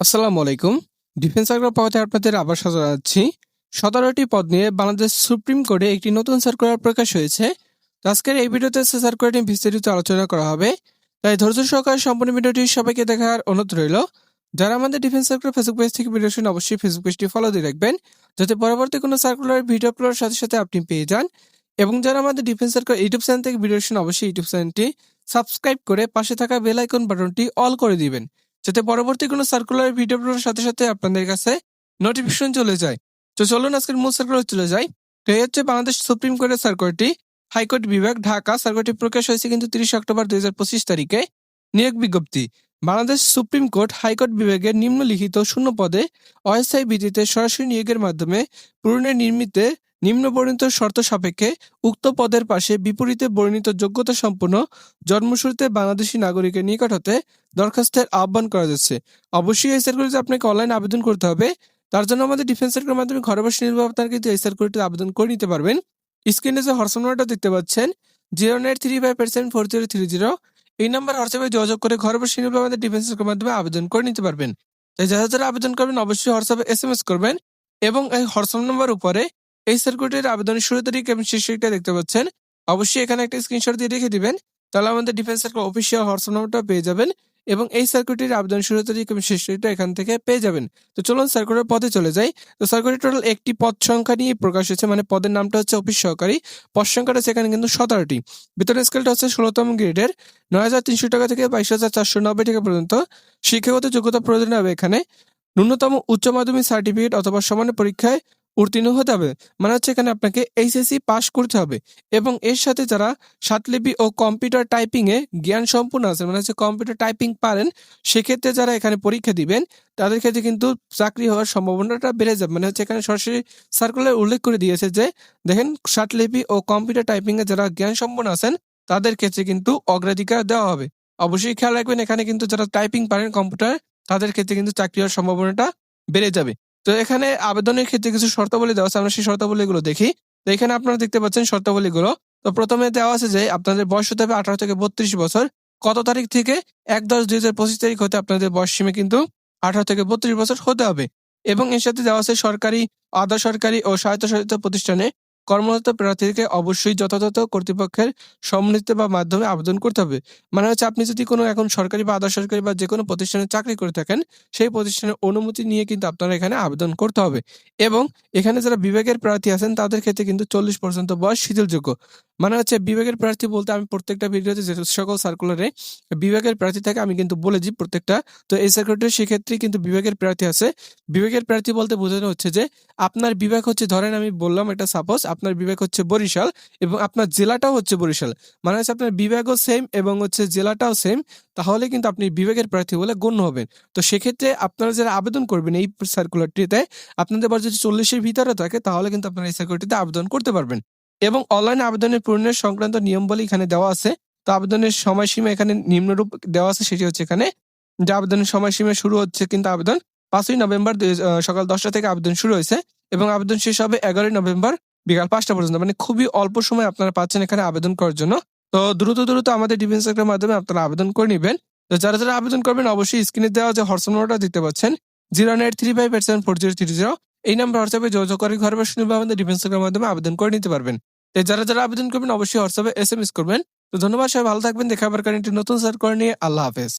আসসালামু আলাইকুম। Defence circular পথে আপনাদের আবার সাজা যাচ্ছি সতেরোটি পদ নিয়ে বাংলাদেশ সুপ্রিম কোর্টে একটি নতুন সার্কুলার প্রকাশ হয়েছে। আজকের এই ভিডিওতে সে সার্কুলারটি বিস্তারিত আলোচনা করা হবে। তাই ধৈর্য সহকারে সম্পূর্ণ ভিডিওটি সবাইকে দেখার অনুরোধ রইল। যারা আমাদের ডিফেন্স সার্কুলার ফেসবুক পেজ থেকে ভিডিও শুনে অবশ্যই ফেসবুক পেজটি ফলো দিয়ে রাখবেন। যাতে পরবর্তী কোনো সার্কুলার ভিডিও আপলোডের সাথে সাথে আপনি পেয়ে যান। এবং যারা আমাদের ডিফেন্স সার্কুলার ইউটিউব চ্যানেল থেকে ভিডিও শুনে অবশ্যই ইউটিউব চ্যানেলটি সাবস্ক্রাইব করে পাশে থাকা বেল আইকন বাটনটি অল করে দিবেন। যাতে পরবর্তী কোনো সার্কুলার ভিডিও আপলোডের সাথে সাথে আপনাদের কাছে নোটিফিকেশন চলে যায়। তো চলুন আজকের মূল সার্কুলার চলে যাই। তো এই হচ্ছে বাংলাদেশ সুপ্রিম কোর্টের সার্কুলারটি হাইকোর্ট বিভাগ, ঢাকা। সার্কুলারটি প্রকাশ হয়েছে কিন্তু তিরিশ অক্টোবর দুই হাজার পঁচিশ তারিখে। নিয়োগ বিজ্ঞপ্তি। বাংলাদেশ সুপ্রিম কোর্ট হাইকোর্ট বিভাগের নিম্নলিখিত শূন্য পদে অস্থায়ী ভিত্তিতে সরাসরি নিয়োগের মাধ্যমে পূরণের নির্মিতে নিম্ন বর্ণিত শর্ত সাপেক্ষে উক্ত পদের পাশে বিপরীতে বর্ণিত যোগ্যতা সম্পন্ন জন্মশুরুতে বাংলাদেশি নাগরিকের নিকট হতে দরখাস্তের আহ্বান করা যাচ্ছে। অবশ্যই এই সার্কুলারিতে আপনাকে অনলাইন আবেদন করতে হবে। তার জন্য আমাদের ডিফেন্স সার্কুলের মাধ্যমে ঘরে বসে আপনারা কিন্তু এই সার্কুলারটিতে আবেদন করে নিতে পারবেন। স্ক্রিনে যে হোয়াটসঅ্যাপ নাম্বারটা দেখতে পাচ্ছেন zero nine three five percent four zero three zero এই নাম্বার হোয়াটসঅ্যাপে যোগাযোগ করে ঘরে বসে আমাদের ডিফেন্স সার্কুলের মাধ্যমে আবেদন করে নিতে পারবেন। তাই যারা যারা আবেদন করবেন, অবশ্যই হোয়াটসঅ্যাপে এস এম এস করবেন এবং এই হোয়াটসঅ্যাপ নাম্বার উপরে এই সার্কুলারটির আবেদনের শুরু তারিখ এবং শেষ তারিখটা দেখতে পাচ্ছেন। অবশ্যই এখানে একটা স্ক্রিনশট দিয়ে রেখে দিবেন। তাহলে আমাদের ডিফেন্স সার্কেল অফিসিয়াল হোয়াটসঅ্যাপ নাম্বারটা পেয়ে যাবেন এবং এই সার্কুলারটির আবেদন শুরু তারিখ এবং শেষ তারিখটা এখান থেকে পেয়ে যাবেন। তো চলুন সার্কুলার পদে চলে যাই। তো সার্কুলার টোটাল একটি পদ সংখ্যা নিয়ে প্রকাশ হয়েছে মানে পদের নামটা হচ্ছে অফিস সহকারী। পদ সংখ্যাটা সেখানে কিন্তু সতেরোটি। বেতন স্কেলটা হচ্ছে ষোলোতম গ্রেডের নয় হাজার তিনশো টাকা থেকে বাইশ হাজার চারশো নব্বই টাকা পর্যন্ত। শিক্ষাগত যোগ্যতা প্রয়োজন হবে এখানে। ন্যূনতম উচ্চ মাধ্যমিক সার্টিফিকেট অথবা সমান পরীক্ষায় উত্তীর্ণ হতে হবে। মানে হচ্ছে এখানে আপনাকে এইচএসসি পাস করতে হবে এবং এর সাথে যারা সাতলিপি ও কম্পিউটার টাইপিং এ জ্ঞান সম্পূর্ণ আছে মানে হচ্ছে কম্পিউটার টাইপিং পারেন, সেক্ষেত্রে যারা এখানে পরীক্ষা দিবেন, তাদের ক্ষেত্রে কিন্তু চাকরি হওয়ার সম্ভাবনাটা বেড়ে যাবে। মানে হচ্ছে এখানে সরাসরি সার্কুলার উল্লেখ করে দিয়েছে যে, দেখেন সাতলিপি ও কম্পিউটার টাইপিং এ যারা জ্ঞান সম্পন্ন আছেন, তাদের ক্ষেত্রে কিন্তু অগ্রাধিকার দেওয়া হবে। অবশ্যই খেয়াল রাখবেন, এখানে কিন্তু যারা টাইপিং পারেন কম্পিউটার তাদের ক্ষেত্রে কিন্তু চাকরি হওয়ার সম্ভাবনাটা বেড়ে যাবে। তো এখানে আবেদনের ক্ষেত্রে কিছু শর্তাবলী দেওয়া আছে, আমরা সেই শর্তাবলীগুলো দেখি। তো এখানে আপনারা দেখতে পাচ্ছেন শর্তাবলীগুলো। তো প্রথমে দেওয়া আছে যে আপনাদের বয়স হতে হবে আঠারো থেকে বত্রিশ বছর। কত তারিখ থেকে? এক দশ দুই হাজার পঁচিশ তারিখ হতে আপনাদের বয়স সীমে কিন্তু আঠারো থেকে বত্রিশ বছর হতে হবে। এবং এর সাথে দেওয়া আছে সরকারি, আধা সরকারি ও স্বায়ত্তশাসিত প্রতিষ্ঠানে কর্মরত প্রার্থীকে অবশ্যই যথাযথ কর্তৃপক্ষের সম্মিলিত বা মাধ্যমে আবেদন করতে হবে। মানে হচ্ছে আপনি যদি কোনো এখন সরকারি বা আধা সরকারি বা যে কোনো প্রতিষ্ঠানে চাকরি করে থাকেন, সেই প্রতিষ্ঠানের অনুমতি নিয়ে কিন্তু আপনারা এখানে আবেদন করতে হবে। এবং এখানে যারা বিভাগের প্রার্থী আছেন, তাদের ক্ষেত্রে কিন্তু চল্লিশ পর্যন্ত বয়স শিথিলযোগ্য। মানে হচ্ছে বিভাগের প্রার্থী বলতে আমি প্রত্যেকটা ভিডিওতে যে সকল সার্কুলারে বিভাগের প্রার্থী থাকে, আমি কিন্তু বলেছি প্রত্যেকটা। তো এই সার্কুলারটি সেক্ষেত্রে কিন্তু বিভাগের প্রার্থী আছে। বিভাগের প্রার্থী বলতে বোঝানো হচ্ছে যে, আপনার বিভাগ হচ্ছে, ধরেন আমি বললাম এটা সাপোজ আপনার বিভাগ হচ্ছে বরিশাল এবং আপনার জেলাটাও হচ্ছে বরিশাল। মানে হচ্ছে আপনার বিভাগও সেম এবং হচ্ছে জেলাটাও সেম তাহলে কিন্তু আপনি বিভাগের প্রার্থী বলে গণ্য হবেন। তো সেক্ষেত্রে আপনারা যারা আবেদন করবেন এই সার্কুলারটিতে আপনাদের বয়স যদি চল্লিশের ভিতরে থাকে, তাহলে কিন্তু আপনারা এই সার্কুলারটিতে আবেদন করতে পারবেন। এবং অনলাইন আবেদনের পূরণের সংক্রান্ত নিয়ম বলে এখানে দেওয়া আছে। তো আবেদনের সময়সীমা এখানে নিম্নরূপ দেওয়া আছে, সেটি হচ্ছে এখানে যে আবেদনের সময়সীমা শুরু হচ্ছে কিন্তু আবেদন পাঁচই নভেম্বর সকাল দশটা থেকে আবেদন শুরু হয়েছে এবং আবেদন শেষ হবে এগারোই নভেম্বর বিকাল পাঁচটা পর্যন্ত মানে খুবই অল্প সময় আপনারা পাচ্ছেন এখানে আবেদন করার জন্য। তো দ্রুত দ্রুত আমাদের ডিফেন্স সেক্টরের মাধ্যমে আপনারা আবেদন করে নেবেন। তো যারা যারা আবেদন করবেন, অবশ্যই স্ক্রিনে দেওয়া যে হোয়াটসঅ্যাপ নাম্বারটা দেখতে পাচ্ছেন zero nine three five eight seven four zero three zero এই নাম্বার হোয়াটসঅ্যাপে যোগাযোগ করে ঘরে বসে নিবে আমাদের ডিফেন্স সেক্টরের মাধ্যমে আবেদন করে নিতে পারবেন। তো যারা যারা আবেদন করবেন, অবশ্যই হোয়াটসঅ্যাপে এস এম এস করবেন। তো ধন্যবাদ, সবাই ভালো থাকবেন, দেখা আবার কারেন্ট নতুন সার্কুলার নিয়ে। আল্লাহ হাফেজ।